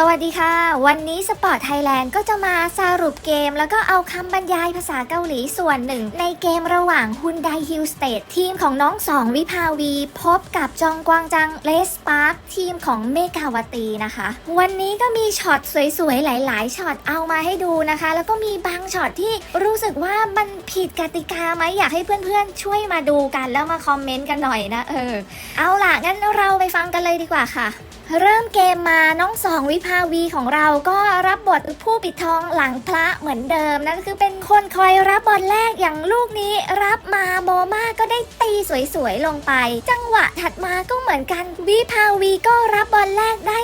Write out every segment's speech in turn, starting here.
สวัสดีค่ะ วันนี้สปอร์ตไทยแลนด์ก็จะมาสรุปเกม แล้วก็เอาคำบรรยายภาษาเกาหลีส่วนหนึ่ง ในเกมระหว่างฮุนไดฮิลสเตททีมของน้องสองวิภาวี พบกับจองกวางจังเลสปาร์คทีมของเมกาวตีนะคะ วันนี้ก็มีช็อตสวยๆ หลายๆช็อตเอามาให้ดูนะคะ แล้วก็มีบางช็อตที่รู้สึกว่ามันผิดกติกาไหมอยากให้เพื่อนๆ ช่วยมาดูกันแล้วมาคอมเมนต์กันหน่อยนะเออเอาล่ะงั้นเราไปฟังกันเลยดีกว่าค่ะเริ่มเกมมาน้องสองวิภาวีของเราก็รับบทผู้ปิดทองหลังพระเหมือนเดิมนั่นก็คือเป็นคนคอยรับบอลแรกอย่างลูกนี้รับมาโมมาก็ได้ตีสวยๆลงไป จังหวะถัดมาก็เหมือนกันวิภาวีก็รับบอลแรกได้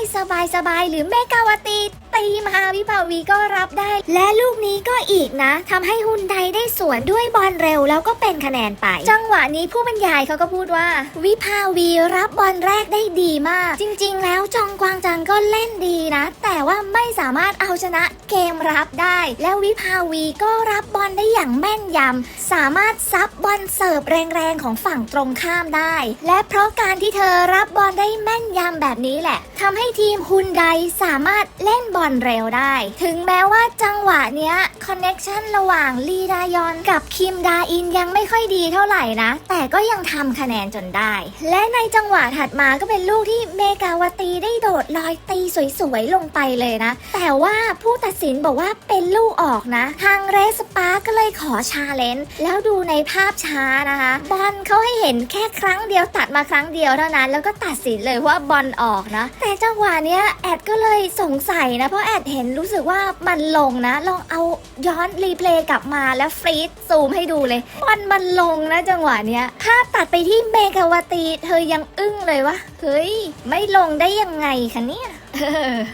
สบายๆหรือเมกาวตีตีมาวิภาวีก็รับได้ และลูกนี้ก็อีกนะทำให้ฮุนไดได้สวนด้วยบอลเร็วแล้วก็เป็นคะแนนไป จังหวะนี้ผู้บรรยายเขาก็พูดว่า วิภาวีรับบอลแรกได้ดีมาก จริง ๆ แล้วจองกวางจังก็เล่นดีนะ แต่ว่าไม่สามารถเอาชนะเกมรับได้ แล้ววิภาวีก็รับบอลได้อย่างแม่นยำสามารถซับบอลเสิร์ฟแรงๆของฝั่งตรงข้ามได้ และเพราะการที่เธอรับบอลได้แม่นยำแบบนี้แหละทำให้ทีมฮุนไดสามารถเล่นบอลเร็วได้ ถึงแม้ว่าจังหวะเนี้ยคอนเน็ชันระหว่างลีดายอนกับคิมดาอินยังไม่ค่อยดีเท่าไหร่นะ แต่ก็ยังทำคะแนนจนได้ และในจังหวะถัดมาก็เป็นลูกที่เมกาวตีได้โดดลอยตีสวยๆลงไปเลยนะ แต่ว่าผู้ตัดสินบอกว่าเป็นลูกออกนะ ทางเรสปาร์ก็เลยขอชาเลนจ์แล้วดูในภาพช้านะคะบอลเขาให้เห็นแค่ครั้งเดียวตัดมาครั้งเดียวเท่านั้น แล้วก็ตัดสินเลยว่าบอลออกนะ แต่จังหวะเนี้ยแอดก็เลยสงสัยนะเพราะแอดเห็นรู้สึกว่ามันลงนะ ลองเอาย้อนรีเพลย์กลับมาแล้วฟรีดซูมให้ดูเลยบอลมันลงนะจังหวะเนี้ยภาพตัดไปที่เมกาวตี เธอยังอึ้งเลยว่าเฮ้ย ไม่ลงได้ยังไงคะเนี่ย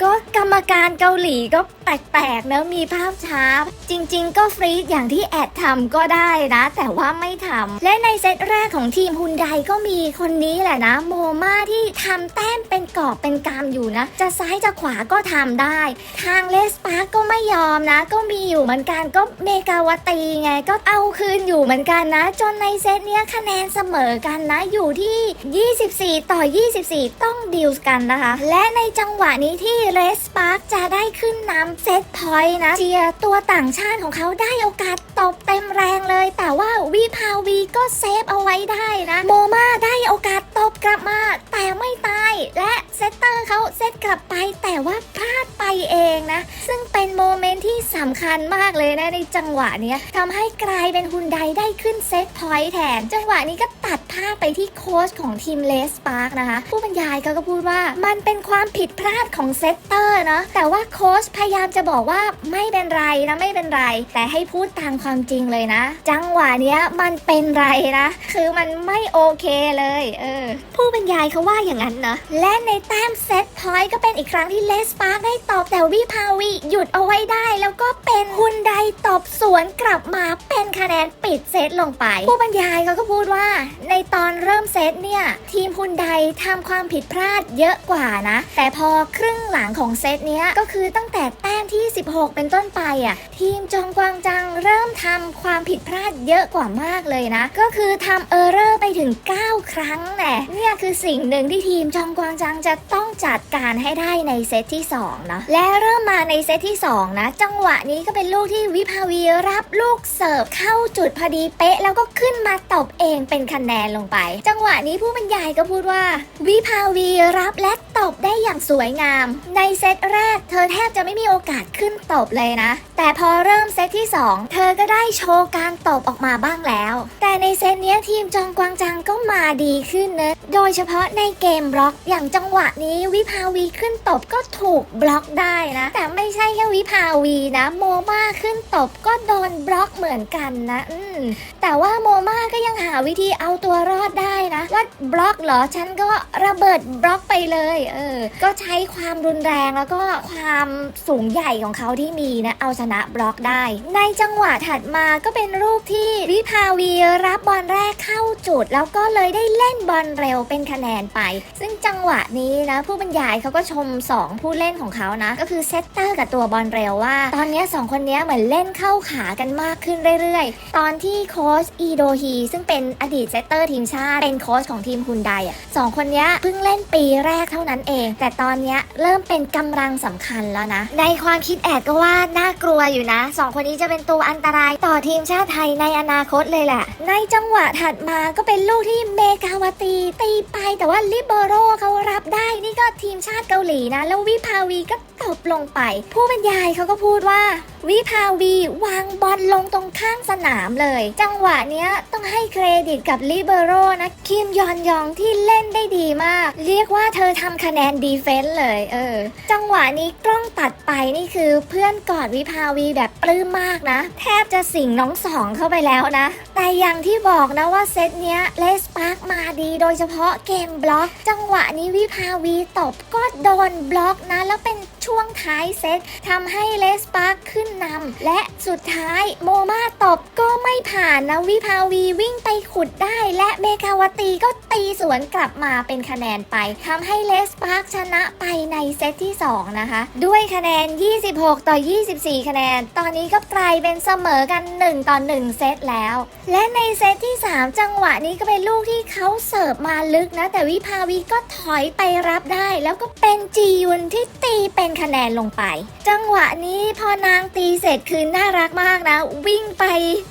ก็กรรมการเกาหลีก็แปลกๆนะมีภาพช้า จริงๆ ก็ฟรีดอย่างที่แอดทำก็ได้นะ แต่ว่าไม่ทำและในเซตแรกของทีมฮุนไดก็มีคนนี้แหละนะ โมมาที่ทำแต้มเป็นกอบเป็นกามอยู่นะ จะซ้ายจะขวาก็ทำได้ ทางเลสปาร์กก็ไม่ยอมนะ ก็มีอยู่เหมือนกันก็เมกาวตีไง ก็เอาคืนอยู่เหมือนกันนะ จนในเซตเนี้ยคะแนนเสมอกันนะอยู่ที่ 24 ต่อ 24 ต้องดิวส์กันนะคะ และในจังหวะะนี้ที่เรสปาร์กจะได้ขึ้นนำเซตพอยต์นะเจียตัวต่างชาติของเขาได้โอกาสตบเต็มแรงเลย แต่ว่าวิภาวีก็เซฟเอาไว้ได้นะ โมมาได้โอกาสตบกลับมา แต่ไม่ตาย และเซตเตอร์เขาเซตกลับไปแต่ว่าพลาดไปเองนะ ซึ่งเป็นโมเมนต์ที่สำคัญมากเลยนะในจังหวะนี้ทำให้กลายเป็นฮุนไดได้ขึ้นเซตพอยต์แทน จังหวะนี้ก็ตัดภาพไปที่โค้ชของทีมเลสปาร์กนะคะ ผู้บรรยายเขาก็พูดว่ามันเป็นความผิดพลาดของเซตเตอร์เนาะแต่ว่าโค้ชพยายามจะบอกว่าไม่เป็นไรนะไม่เป็นไร แต่ให้พูดตามความจริงเลยนะ จังหวะนี้มันเป็นไรนะ คือมันไม่โอเคเลยเออผู้บรรยายเขาว่าอย่างนั้นนะและในแต้มเซตพอยต์ก็เป็นอีกครั้งที่เลสปาร์กได้ตอบแต่วิภาวีหยุดเอาไว้ได้ แล้วก็เป็นฮุนไดตอบสวนกลับมาเป็นคะแนนปิดเซตลงไป ผู้บรรยายเขาก็พูดว่า ในตอนเริ่มเซตเนี่ย ทีมฮุนไดทำความผิดพลาดเยอะกว่านะ แต่พอครึ่งหลังของเซตเนี้ยก็คือตั้งแต่แต้มที่ 16 เป็นต้นไปอะทีมจองกวางจังเริ่มทำความผิดพลาดเยอะกว่ามากเลยนะ ก็คือทำเออร์เรอร์ไปถึง 9 ครั้งแน่เนี่ยคือสิ่งหนึ่งที่ทีมจองกวางจังจะต้องจัดการให้ได้ในเซตที่2นะและเริ่มมาในเซตที่ 2 นะ จังหวะนี้ก็เป็นลูกที่วิภาวีรับลูกเสิร์ฟเข้าจุดพอดีเป๊ะ แล้วก็ขึ้นมาตบเองเป็นคะแนนลงไป จังหวะนี้ผู้บรรยายก็พูดว่า วิภาวีรับและตบได้อย่างสวยงาม ในเซตแรก เธอแทบจะไม่มีโอกาสขึ้นตบเลยนะ แต่พอเริ่มเซตที่ 2 เธอก็ได้โชว์การตบออกมาบ้างแล้ว แต่ในเซตเนี้ยทีมจองกวางจังก็มาดีขึ้นนะโดยเฉพาะในเกมบล็อกอย่างจังหวะนี้วิภาวีขึ้นตบก็ถูกบล็อกได้นะ แต่ไม่ใช่แค่วิภาวีนะ โมมาขึ้นตบก็โดนบล็อกเหมือนกันนะ อืมแต่ว่าโมมาก็ยังหาวิธีเอาตัวรอดได้นะว่าบล็อกเหรอฉันก็ระเบิดบล็อกไปเลยเออก็ใช้ความรุนแรงแล้วก็ความสูงใหญ่ของเขาที่มีนะเอาชนะบล็อกได้ ในจังหวะถัดมาก็เป็นรูปที่วิภาวีรับบอลแรกเข้าจุด แล้วก็เลยได้เล่นบอลเร็วเป็นคะแนนไป ซึ่งจังหวะนี้นะผู้บรรยายเขาก็ชม 2 ผู้เล่นของเขานะ ก็คือเซตเตอร์กับตัวบอลเร็วว่า ตอนนี้ยสองคนนี้เหมือนเล่นเข้าขากันมากขึ้นเรื่อยๆ ตอนที่โค้ชอีโดฮีซึ่งเป็นอดีตเซตเตอร์ทีมชาติ เป็นโค้ชของทีมฮุนไดอะสองคนนี้เพิ่งเล่นปีแรกเท่านั้นเอง แต่ตอนนี้เริ่มเป็นกำลังสำคัญแล้วนะ ในความคิดแอดก็ว่าน่ากลัวอยู่นะสองคนนี้จะเป็นตัวอันตรายต่อทีมชาติไทยในอนาคตเลยแหละ ในจังหวะถัดมาก็เป็นลูกที่เมกาวตีตีไปแต่ว่าลิเบโรเขารับได้นี่ก็ทีมชาติเกาหลีนะ แล้ววิภาวีก็ตบลงไป ผู้บรรยายเขาก็พูดว่าวิภาวีวางบอลลงตรงข้างสนามเลย จังหวะเนี้ยต้องให้เครดิตกับลิเบโรนะคิมยอนยองที่เล่นได้ดีมาก เรียกว่าเธอทำคะแนนดีเฟนส์เลยเออ จังหวะนี้กล้องตัดไปนี่คือเพื่อนกอดวิภาวีแบบปลื้มมากนะ แทบจะสิงน้องสองเข้าไปแล้วนะ แต่อย่างที่บอกนะว่าเซตเนี้ยเลสปาร์กมาดีโดยเฉพาะเกมบล็อก จังหวะนี้วิภาวีตบก็โดนบล็อกนะ แล้วเป็นช่วงท้ายเซตทำให้เลสปาร์กขึ้นนำและสุดท้ายโมมาตบก็ไม่ผ่านนะวิภาวีวิ่งไปขุดได้ และเมกาวตีก็ตีสวนกลับมาเป็นคะแนนไปทำให้เลสปาร์กชนะไปในเซตที่ 2 นะคะ ด้วยคะแนน 26 ต่อ 24 คะแนน ตอนนี้ก็กลายเป็นเสมอกัน 1 ต่อ 1 เซตแล้ว และในเซตที่ 3 จังหวะนี้ก็เป็นลูกที่เขาเสิร์ฟมาลึกนะ แต่วิภาวีก็ถอยไปรับได้ แล้วก็เป็นจียุนที่ตีเป็นคะแนนลงไป จังหวะนี้พอนางตีเสร็จคือน่ารักมากนะ วิ่งไป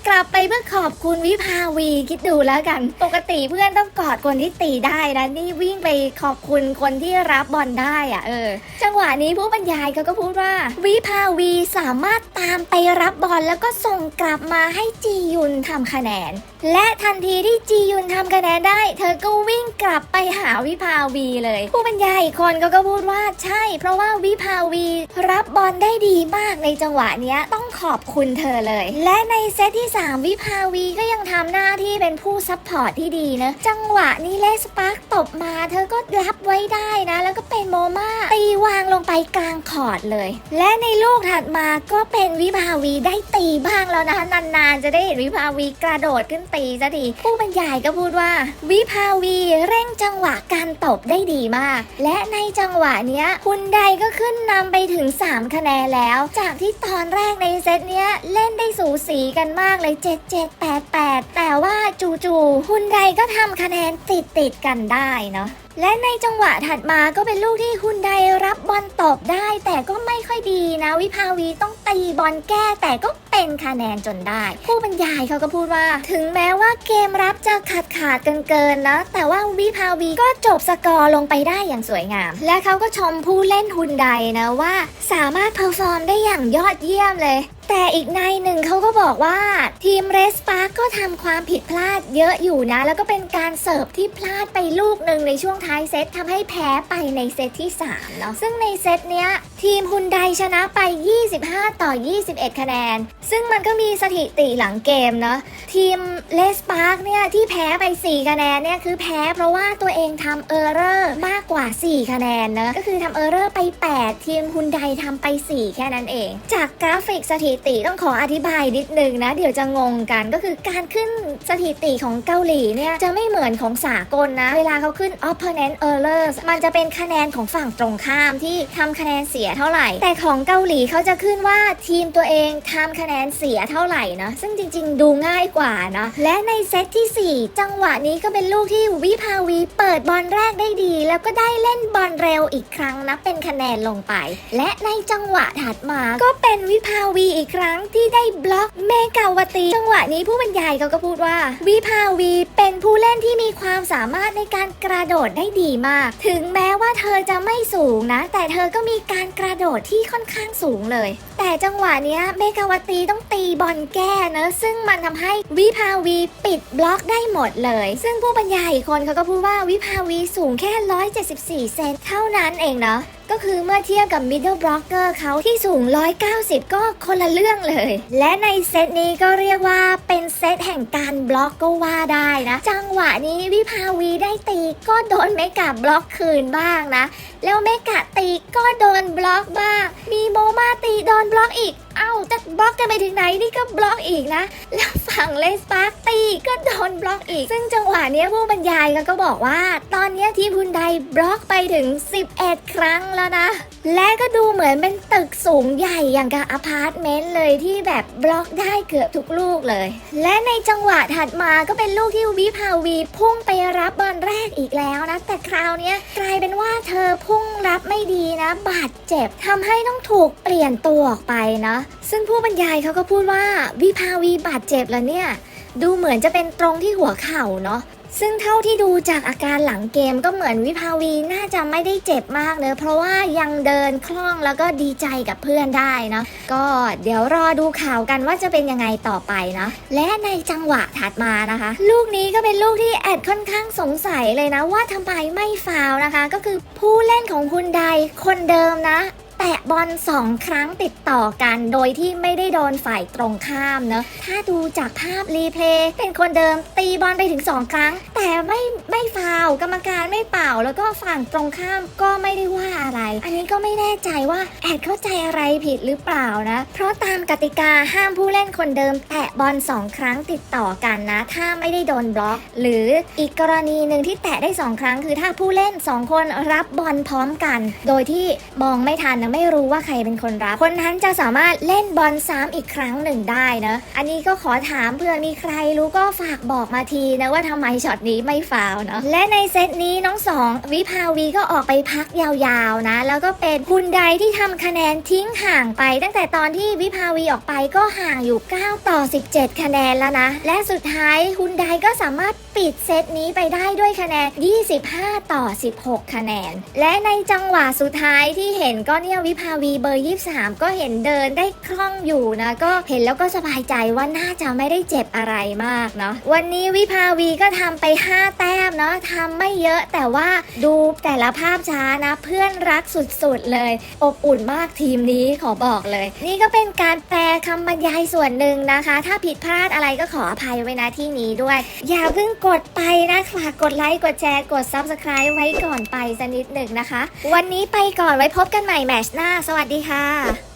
กลับไปเพื่อขอบคุณวิภาวีคิดดูแล้วกัน ปกติเพื่อนต้องกอดคนที่ตีได้นะนี่วิ่งไปขอบคุณคนที่รับบอลได้อะเออ จังหวะนี้ผู้บรรยายเขาก็พูดว่า วิภาวีสามารถตามไปรับบอลแล้วก็ส่งกลับมาให้จียุนทำคะแนนและทันทีที่จียุนทำคะแนนได้ เธอก็วิ่งกลับไปหาวิภาวีเลย ผู้บรรยายอีกคนเขาก็พูดว่าใช่ เพราะว่าวิภาวี รับบอลได้ดีมากในจังหวะเนี้ยต้อง ขอบคุณเธอเลย และในเซตที่ 3 วิภาวีก็ยังทำหน้าที่เป็นผู้ซัพพอร์ตที่ดีนะ จังหวะนี้เลสปาร์กตบมาเธอก็รับไว้ได้นะ แล้วก็เป็นโมมาตีวางลงไปกลางคอร์ดเลย และในลูกถัดมาก็เป็นวิภาวีได้ตีบ้างแล้วนะคะนานๆ จะได้เห็นวิภาวีกระโดดขึ้นตีสักทีผู้บรรยายก็พูดว่า วิภาวีเร่งจังหวะการตบได้ดีมาก และในจังหวะเนี้ยคุณใดก็ขึ้นนำไปถึง 3 คะแนนแล้ว จากที่ตอนแรกในเซเซตเนี้ยเล่นได้สูสีกันมากเลย 7 7 8 8 แต่ว่าจู่ๆคุณใดก็ทำคะแนนติดติดกันได้เนาะและในจังหวะถัดมาก็เป็นลูกที่ฮุนไดรับบอลตบได้ แต่ก็ไม่ค่อยดีนะวิภาวีต้องตีบอลแก้แต่ก็ เป็นคะแนนจนได้ ผู้บรรยายเขาก็พูดว่า ถึงแม้ว่าเกมรับจะขาดขาดเกินๆนะแต่ว่าวิภาวีก็จบสกอร์ลงไปได้อย่างสวยงาม และเขาก็ชมผู้เล่นฮุนไดนะว่า สามารถเพอร์ฟอร์มได้อย่างยอดเยี่ยมเลยแต่อีกในหนึ่งเขาก็บอกว่าทีมเรสปาร์กก็ทำความผิดพลาดเยอะอยู่นะ แล้วก็เป็นการเสิร์ฟที่พลาดไปลูกหนึ่งในช่วงท้ายเซตทำให้แพ้ไปในเซตที่3เนาะซึ่งในเซตเนี้ยทีมฮุนไดชนะไป 25 ต่อ 21 คะแนนซึ่งมันก็มีสถิติหลังเกมเนาะทีมเลสปาร์กเนี่ย ที่แพ้ไป 4 คะแนนเนี่ย คือแพ้เพราะว่าตัวเองทำเออร์เรอร์มากกว่า 4 คะแนนเนอะก็คือทำเออร์เรอร์ไป 8 ทีมฮุนไดทำไป 4 แค่นั้นเอง จากกราฟิกสถิติต้องขออธิบายนิดนึงนะ เดี๋ยวจะงงกันก็คือการขึ้นสถิติของเกาหลีเนี่ย จะไม่เหมือนของสากลนะ เวลาเขาขึ้น opponent errors มันจะเป็นคะแนนของฝั่งตรงข้ามที่ทำคะแนนเสียเท่าไหร่ แต่ของเกาหลีเขาจะขึ้นว่าทีมตัวเองทำคะแนนเสียเท่าไหร่นะซึ่งจริง ๆ ดูง่ายกว่านะและในเซตที่ 4 จังหวะนี้ก็เป็นลูกที่วิภาวีเปิดบอลแรกได้ดี แล้วก็ได้เล่นบอลเร็วอีกครั้งนะเป็นคะแนนลงไป และในจังหวะถัดมาก็เป็นวิภาวีอีกครั้งที่ได้บล็อกเมกาวตี จังหวะนี้ผู้บรรยายเขาก็พูดว่า วิภาวีเป็นผู้เล่นที่มีความสามารถในการกระโดดได้ดีมาก ถึงแม้ว่าเธอจะไม่สูงนะ แต่เธอก็มีการกระโดดที่ค่อนข้างสูงเลย แต่จังหวะเนี้ยเมกาวตีต้องตีบอลแก้เนอะซึ่งมันทำให้วิภาวีปิดบล็อกได้หมดเลย ซึ่งผู้บรรยายอีกคนเขาก็พูดว่าวิภาวีสูงแค่ 174 เซนเท่านั้นเองเนาะก็คือเมื่อเทียบกับ middle blocker เขาที่สูง 190 ก็คนละเรื่องเลย และในเซตนี้ก็เรียกว่าเป็นเซตแห่งการบล็อกก็ว่าได้นะ จังหวะนี้วิภาวีได้ตีก็โดนเมกาบล็อกคืนบ้างนะ แล้วเมกะตีก็โดนบล็อกบ้าง มีโมมาตีโดนบล็อกอีกเอ้า จะบล็อกกันไปถึงไหนนี่ก็บล็อกอีกนะ แล้วฝั่งเลสปาร์ตีก็โดนบล็อกอีก ซึ่งจังหวะนี้ผู้บรรยายก็บอกว่า ตอนนี้ทีมฮุนไดบล็อกไปถึง 11 ครั้งแล้วนะ และก็ดูเหมือนเป็นตึกสูงใหญ่อย่างกับอพาร์ตเมนต์เลยที่แบบบล็อกได้เกือบทุกลูกเลย และในจังหวะถัดมาก็เป็นลูกที่วิภาวีพุ่งไปรับบอลแรกอีกแล้วนะ แต่คราวนี้กลายเป็นว่าเธอพุ่งรับไม่ดีนะ บาดเจ็บทำให้ต้องถูกเปลี่ยนตัวออกไปนะซึ่งผู้บรรยายเขาก็พูดว่าวิภาวีบาดเจ็บแล้วเนี่ย ดูเหมือนจะเป็นตรงที่หัวเข่าเนาะซึ่งเท่าที่ดูจากอาการหลังเกมก็เหมือนวิภาวีน่าจะไม่ได้เจ็บมากเนอะเพราะว่ายังเดินคล่องแล้วก็ดีใจกับเพื่อนได้เนาะก็เดี๋ยวรอดูข่าวกันว่าจะเป็นยังไงต่อไปนะและในจังหวะถัดมานะคะ ลูกนี้ก็เป็นลูกที่แอดค่อนข้างสงสัยเลยนะว่าทำไมไม่ฟาวนะคะ ก็คือผู้เล่นของคุณใดคนเดิมนะ แตะบอลสองครั้งติดต่อกัน โดยที่ไม่ได้โดนฝ่ายตรงข้ามเนอะถ้าดูจากภาพรีเพลย์เป็นคนเดิมตีบอลไปถึง 2 ครั้ง แต่ไม่ไม่ฟาวกรรมการไม่เป่า แล้วก็ฝั่งตรงข้ามก็ไม่ได้ว่าอะไร อันนี้ก็ไม่แน่ใจว่าแอดเข้าใจอะไรผิดหรือเปล่านะ เพราะตามกติกาห้ามผู้เล่นคนเดิม แตะบอลสองครั้งติดต่อกันนะ ถ้าไม่ได้โดนบล็อก หรืออีกกรณีหนึ่งที่แตะได้สองครั้ง คือถ้าผู้เล่นสองคนรับบอลพร้อมกัน โดยที่มองไม่ทันนะไม่รู้ว่าใครเป็นคนรับ คนนั้นจะสามารถเล่นบอลซ้ำอีกครั้งหนึ่งได้นะอันนี้ก็ขอถามเผื่อมีใครรู้ก็ฝากบอกมาทีนะว่าทำไมช็อตนี้ไม่ฟาวเนาะและในเซตนี้น้องสองวิภาวีก็ออกไปพักยาวๆนะ แล้วก็เป็นคุณใดที่ทำคะแนนทิ้งห่างไป ตั้งแต่ตอนที่วิภาวีออกไปก็ห่างอยู่ 9 ต่อ 17 คะแนนแล้วนะ และสุดท้ายคุณใดก็สามารถปิดเซตนี้ไปได้ด้วยคะแนน 25 ต่อ 16 คะแนน และในจังหวะสุดท้ายที่เห็นก็เนี่ยวิภาวีเบอร์ 23 ก็เห็นเดินได้คล่องอยู่นะ ก็เห็นแล้วก็สบายใจว่าน่าจะไม่ได้เจ็บอะไรมากเนาะวันนี้วิภาวีก็ทำไป 5 แต้ เนาะทำไม่เยอะแต่ว่าดูแต่ละภาพช้านะ เพื่อนรักสุดๆเลย อบอุ่นมากทีมนี้ขอบอกเลย นี่ก็เป็นการแปลคำบรรยายส่วนหนึ่งนะคะ ถ้าผิดพลาดอะไรก็ขออภัยไว้นะที่นี้ด้วย อย่าเพิ่งกดไปนะฝากกดไลค์กดแชร์กด Subscribe ไว้ก่อนไปสักนิดหนึ่งนะคะ วันนี้ไปก่อนไว้พบกันใหม่แมชหน้า สวัสดีค่ะ